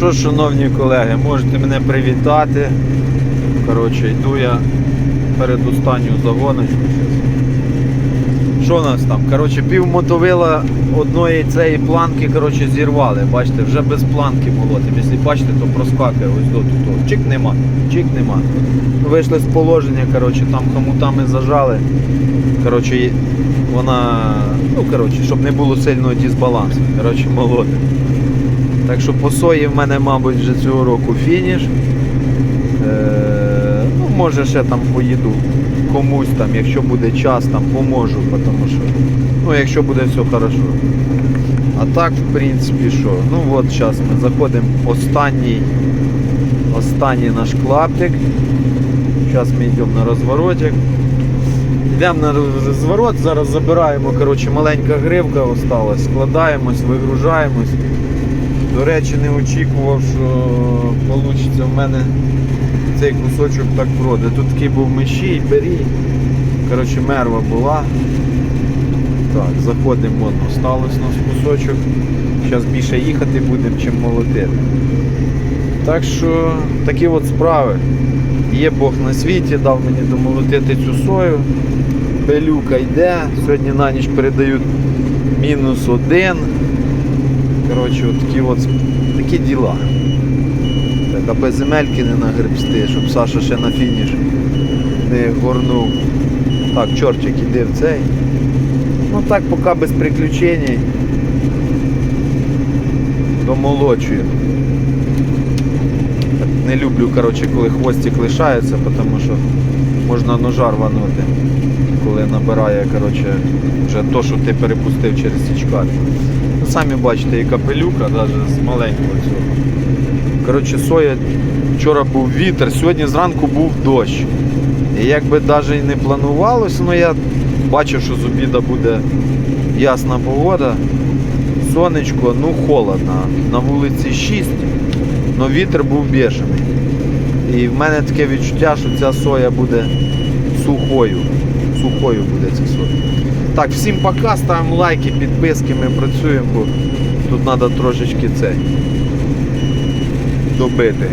що, шановні колеги, можете мене привітати. Коротше, йду я перед останню загоночку. Що у нас там? Коротше, пів мотовила одної цієї планки коротше, зірвали. Бачите, вже без планки молотим. Якщо бачите, то проскакує ось до тут. Чик нема, чик нема. Вийшли з положення, коротше, там хомутами зажали. Коротше, вона, ну коротше, щоб не було сильного дисбалансу. Коротше, молотим. Так що по сої в мене, мабуть, вже цього року фініш. Е, ну, може ще там поїду комусь там, якщо буде час, там поможу, тому що, ну, якщо буде все хорошо. А так, в принципі, що? Ну от зараз ми заходимо останній, останній наш клаптик. Зараз ми йдемо на розворотик. Йдемо на розворот, зараз забираємо, коротше, маленька гривка осталась, складаємось, вигружаємось. До речі, не очікував, що вийде в мене цей кусочок так вроде. Тут такий був мишій, бері. Коротше, мерва була. Так, заходимо, от, осталось у нас кусочок. Зараз більше їхати будемо, чим молотити. Так що такі от справи. Є Бог на світі, дав мені домолотити цю сою. Пилюка йде. Сьогодні на ніч передають мінус один. Коротше, от такі от такі діла. Так, аби земельки не нагребсти, щоб Саша ще на фініш не горнув. Так, чорчик іде в цей. Ну так, поки без приключень. Домолочую. Не люблю, коротше, коли хвостик лишається, тому що можна ножа рванути, коли набирає коротше, вже то, що ти перепустив через січкар. Ну, Самі бачите, яка пилюка, навіть з маленького цього. Коротше, соя, вчора був вітер, сьогодні зранку був дощ. І якби навіть і не планувалося, але я бачив, що з обіда буде ясна погода. Сонечко, ну холодно. На вулиці 6, але вітер був бешений. І в мене таке відчуття, що ця соя буде сухою. Сухою буде ця соя. Так, всім пока, ставимо лайки, підписки, ми працюємо, бо тут треба трошечки це добити.